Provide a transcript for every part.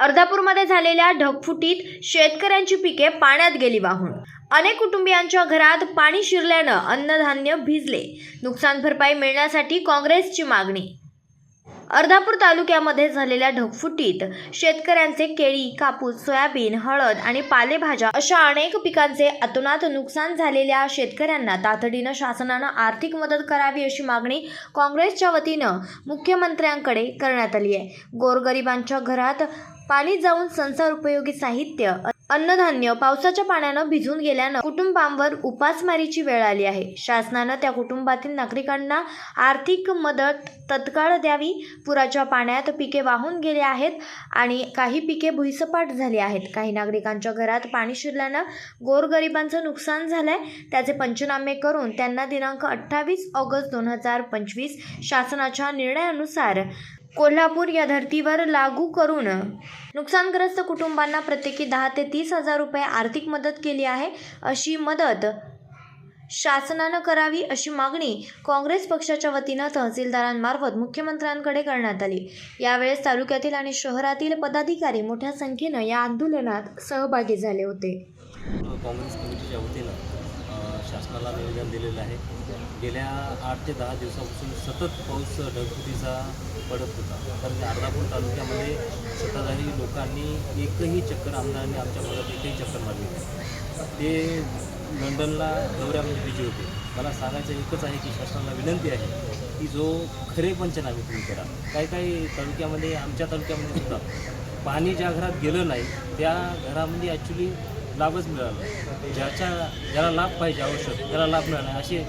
अर्धापूरमध्ये झालेल्या ढगफुटीत शेतकऱ्यांची पिके पाण्यात गेली वाहून. अनेक कुटुंबियांच्या घरात पाणी शिरल्यानं अन्नधान्य भिजले. नुकसान भरपाई मिळण्यासाठी काँग्रेसची मागणी. अर्धापूर तालुक्यामध्ये झालेल्या ढगफुटीत शेतकऱ्यांचे केळी कापूस सोयाबीन हळद आणि पालेभाज्या अशा अनेक पिकांचे अतोनात नुकसान झालेल्या शेतकऱ्यांना तातडीनं शासनानं आर्थिक मदत करावी अशी मागणी काँग्रेसच्या वतीनं मुख्यमंत्र्यांकडे करण्यात आली आहे. गोरगरिबांच्या घरात पाणी जाऊन संसार उपयोगी साहित्य अन्नधान्य पावसाच्या पाण्यानं भिजून गेल्यानं कुटुंबांवर उपासमारीची वेळ आली आहे. शासनानं त्या कुटुंबातील नागरिकांना आर्थिक मदत तत्काळ द्यावी पुराच्या पाण्यात पिके वाहून गेले आहेत आणि काही पिके भुईसपाट झाली आहेत. काही नागरिकांच्या घरात पाणी शिरल्यानं गोरगरिबांचं नुकसान झालंय. त्याचे पंचनामे करून त्यांना दिनांक अठ्ठावीस ऑगस्ट दोन हजार पंचवीस शासनाच्या निर्णयानुसार कोल्हापूर या धर्तीवर लागू करून नुकसानग्रस्त कुटुंबांना प्रत्येकी दहा ते तीस हजार रुपये आर्थिक मदत केली आहे. अशी मदत शासनानं करावी अशी मागणी काँग्रेस पक्षाच्या वतीनं तहसीलदारांमार्फत मुख्यमंत्र्यांकडे करण्यात आली. यावेळेस तालुक्यातील आणि शहरातील पदाधिकारी मोठ्या संख्येनं या आंदोलनात सहभागी झाले होते. काँग्रेस कमिटीच्या वतीनं शासनाला निवेदन दिलेलं आहे. गेल्या आठ ते दहा दिवसापासून सतत पाऊस ढगफुटीचा पडत होता. तर अर्धापूर तालुक्यामध्ये सत्ताधारी लोकांनी एकही चक्कर आमदारांनी आमच्या भागात एकही चक्कर मारली ते लंडनला दौऱ्यामध्ये बिजी होते. मला सांगायचं एकच आहे की शासनाला विनंती आहे की जो खरे पंचनामे तुम्ही करा. काही काही तालुक्यामध्ये आमच्या तालुक्यामध्ये सुद्धा पाणी ज्या घरात गेलं नाही त्या घरामध्ये ॲक्च्युली लाभच मिळाला. ज्याच्या ज्याला लाभ पाहिजे आवश्यक त्याला लाभ मिळाला असे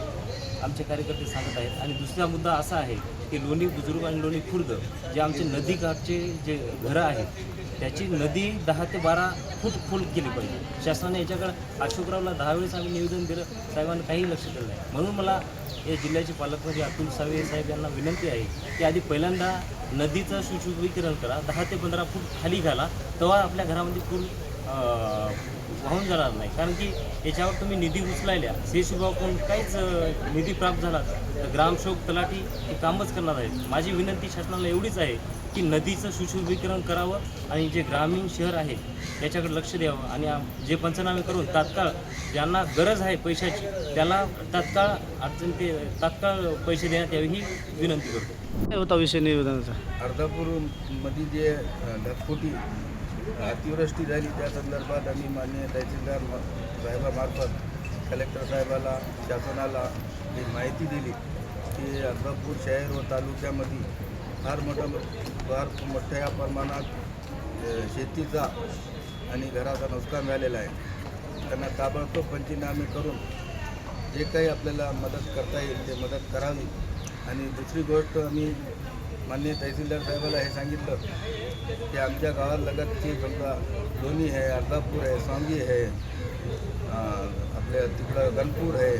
आमचे कार्यकर्ते सांगत आहेत. आणि दुसरा मुद्दा असा आहे की लोणी बुजुर्ग आणि लोणी खुर्द जे आमचे नदीकाठचे जे घरं आहेत त्याची नदी दहा ते बारा फूट खोल केली पाहिजे. शासनाने याच्याकडे अशोकरावला दहा वेळेस आम्ही निवेदन दिलं. साहेबांना काही लक्ष दिलं नाही. म्हणून मला या जिल्ह्याचे पालकमंत्री अतुल सावे साहेब यांना विनंती आहे की आधी पहिल्यांदा नदीचं सुशुद्धीकरण करा दहा ते पंधरा फूट खाली घाला तेव्हा आपल्या घरामध्ये पूर वाहून जाणार नाही. कारण की याच्यावर तुम्ही निधी उचलायल्या शेष विभागाकडून काहीच निधी प्राप्त झाला तर. ग्रामशोक तलाठी हे कामच करणार आहेत. माझी विनंती शासनाला एवढीच आहे की नदीचं सुशुद्धीकरण करावं आणि जे ग्रामीण शहर आहे त्याच्याकडे लक्ष द्यावं. आणि आम- जे पंचनामे करून तात्काळ ज्यांना गरज आहे पैशाची त्याला तात्काळ अडचण ते तात्काळ पैसे देण्यात यावी ही विनंती करतो. काय होता विषय निवेदनाचा? अर्धापूरमध्ये जे ढगफुटी अतिवृष्टी झाली त्या संदर्भात आम्ही माननीय तहसीलदार म- साहेबामार्फत कलेक्टर साहेबाला शासनाला ही माहिती दिली की अर्धापूर शहर व तालुक्यामध्ये फार मोठं फार मोठ्या प्रमाणात शेतीचा आणि घराचा नुकसान झालेला आहे. त्यांना ताबडतोब पंचनामे करून जे काही आपल्याला मदत करता येईल ते मदत करावी. आणि दुसरी गोष्ट आम्ही माननीय तहसीलदार साहेबाला हे सांगितलं की आमच्या गावात लगतची समजा लोणी आहे अर्धापूर आहे सांगी आहे आपल्या तिकडं गणपूर आहे.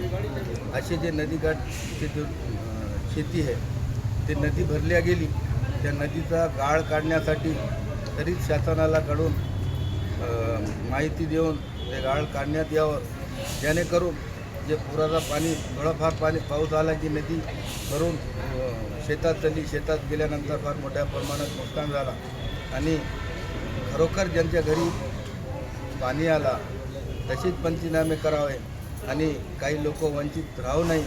असे जे नदीकाठचे जो शेती आहे ते नदी भरल्या गेली. त्या नदीचा गाळ काढण्यासाठी तरी शासनाला कडून माहिती देऊन ते गाळ काढण्यात यावं. जेणेकरून जे पुराचा पाणी थोडंफार पाणी पाऊस आला की नदी भरून शेतात चालली शेतात गेल्यानंतर फार मोठ्या प्रमाणात नुकसान झाला. आणि खरोखर ज्यांच्या घरी पाणी आला तशीच पंचनामे करावे आणि काही लोक वंचित राहू नाही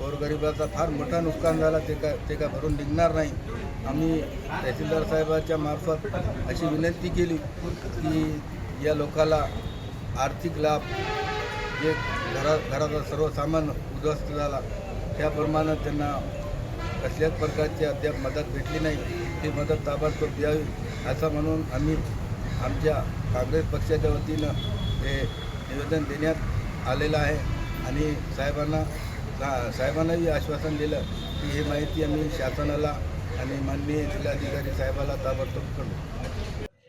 गोरगरिबाचा फार मोठा नुकसान झाला ते का ते का भरून निघणार नाही. आम्ही तहसीलदार साहेबाच्या मार्फत अशी विनंती केली की या लोकाला आर्थिक लाभ जे घरा घराचा सर्व सामान उद्ध्वस्त झाला त्याप्रमाणे त्यांना कसल्याच प्रकारची अद्याप मदत भेटली नाही. ती मदत ताबडतोब द्यावी असं म्हणून आम्ही आमच्या काँग्रेस पक्षाच्या वतीनं हे निवेदन देण्यात आलेलं आहे. आणि साहेबांना सा- साहेबांनाही आश्वासन दिलं की ही माहिती आम्ही शासनाला आणि माननीय जिल्हाधिकारी साहेबाला ताबडतोब करू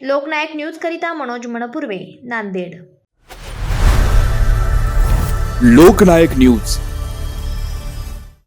लोकनायक न्यूज करिता मनोज मणपूर्वे नांदेड. लोकनायक न्यूज.